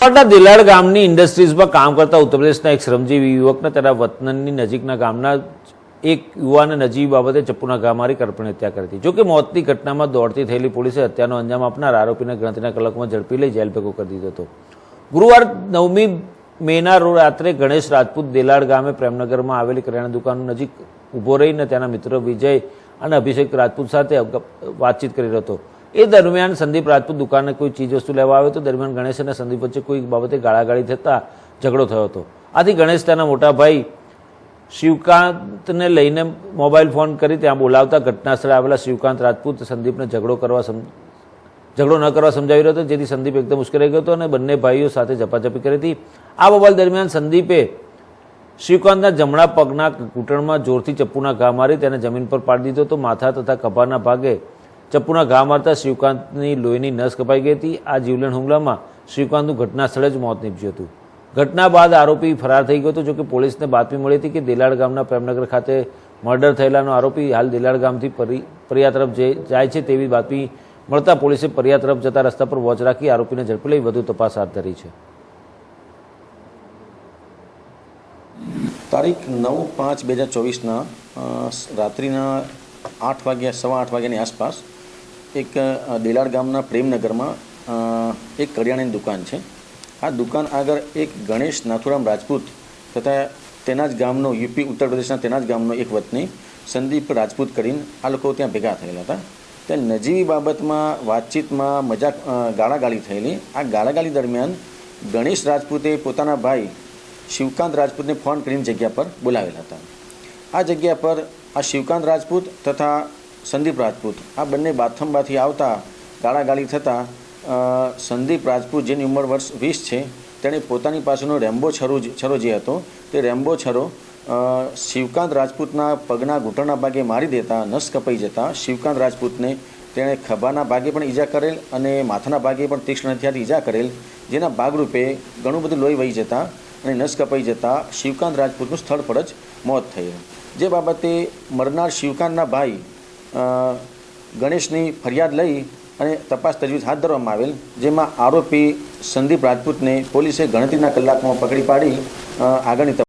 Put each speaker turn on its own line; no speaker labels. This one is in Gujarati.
અમદાવાદના દિલાડ ગામની ઇન્ડસ્ટ્રીઝમાં કામ કરતા ઉત્તર એક શ્રમજીવી યુવકને તેના વતનની નજીકના ગામના એક યુવાને નજીવી બાબતે ચપ્પુના ઘા મારી કરપણી હત્યા કરી હતી. જોકે મોતની ઘટનામાં દોડતી થયેલી પોલીસે હત્યાનો અંજામ આપનાર આરોપીને ગણતરીના કલાકમાં ઝડપી લઈ જેલ ભેગો કરી દીધો હતો. ગુરુવાર નવમી મેના રોડ રાત્રે ગણેશ રાજપૂત દેલાડ ગામે પ્રેમનગરમાં આવેલી કરિયાણા દુકાન નજીક ઊભો રહીને તેના મિત્ર વિજય અને અભિષેક રાજપૂત સાથે વાતચીત કરી રહ્યો હતો. એ દરમિયાન સંદીપ રાજપૂત દુકાને કોઈ ચીજ વસ્તુ લેવા આવ્યો હતો દરમિયાન ગણેશ અને સંદીપ વચ્ચે કોઈ બાબતે ગાળાગાળી થતાં ઝઘડો થયો હતો. આથી ગણેશ તેના મોટા ભાઈ શિવકાંતને લઈને મોબાઈલ ફોન કરી ત્યાં બોલાવતા ઘટનાસ્થળે આવેલા શિવકાંત રાજપૂત સંદીપને ઝઘડો કરવા ઝઘડો ન કરવા સમજાવી રહ્યો હતો, જેથી સંદીપ એકદમ ઉશ્કેરાઈ ગયો હતો અને બંને ભાઈઓ સાથે ઝપાઝપી કરી હતી. આ મોબાઈલ દરમિયાન સંદીપે શિવકાંતના જમણા પગના ઘૂંટણમાં જોરથી ચપ્પુના ઘા મારી તેને જમીન પર પાડી દીધો હતો. માથા તથા કપાળના ભાગે ચપ્પુના ઘા મારતા શિવકાંતની લોહીની નસ કપાઈ ગઈ હતી. આ જીવલેણ હુમલામાં શિવકાંતનું ઘટના સ્થળે જ મોત નીપજ્યું હતું. ઘટના બાદ આરોપી ફરાર થઈ ગયો હતો. જોકે પોલીસને બાતમી મળી હતી કે દેલાડ ગામના પ્રેમનગર ખાતે મર્ડર થયેલાનો આરોપી હાલ દેલાડ ગામથી પરી પરિયા તરફ જાય છે તેવી બાતમી મળતા પોલીસે પરિયા તરફ જતા રસ્તા પર વોચ રાખી આરોપીને ઝડપી લઈ વધુ તપાસ હાથ ધરી છે.
તારીખ નવ પાંચ બે હજાર ચોવીસના રાત્રિના આઠ વાગ્યા, સવા આઠ વાગ્યાની આસપાસ એક દેલાડ ગામના પ્રેમનગરમાં એક કરિયાણાની દુકાન છે. આ દુકાન આગળ એક ગણેશ નાથુરામ રાજપૂત તથા તેના જ ગામનો યુપી ઉત્તર પ્રદેશના તેના જ ગામનો એક વતની સંદીપ રાજપૂત કરીને આ લોકો ત્યાં ભેગા થયેલા હતા. ત્યાં નજીવી બાબતમાં વાતચીતમાં મજાક ગાળાગાળી થયેલી. આ ગાળાગાળી દરમિયાન ગણેશ રાજપૂતે પોતાના ભાઈ શિવકાંત રાજપૂતને ફોન કરીને જગ્યા પર બોલાવેલા હતા. આ જગ્યા પર આ શિવકાંત રાજપૂત તથા સંદીપ રાજપૂત. આ બંને બાથંબાથી આવતા, ગાળાગાળી થતાં સંદીપ રાજપૂત જેની ઉંમર વર્ષ વીસ છે, તેણે પોતાની પાસેનો રેમ્બો છરો છરો જે હતો. તે રેમ્બો છરો શિવકાંત રાજપૂતના પગના ઘૂંટણના ભાગે મારી દેતા, નસ કપાઈ જતા, શિવકાંત રાજપૂતને તેણે ખભાના ભાગે પણ ઈજા કરેલ અને માથાના ભાગે પણ તીક્ષ્ણ હથિયારથી ઈજા કરેલ, જેના ભાગરૂપે ઘણું બધું લોહી વહી જતા અને નસ કપાઈ જતા શિવકાંત રાજપૂતનું સ્થળ પર જ મોત થયેલ. જે બાબતે મરનાર શિવકાંતના ભાઈ ગણેશની ફરિયાદ લઈ અને તપાસ તજવીજ હાથ ધરવામાં આવેલ, જેમાં આરોપી સંદીપ રાજપૂતને પોલીસે ગણતરીના કલાકમાં પકડી પાડી આગળની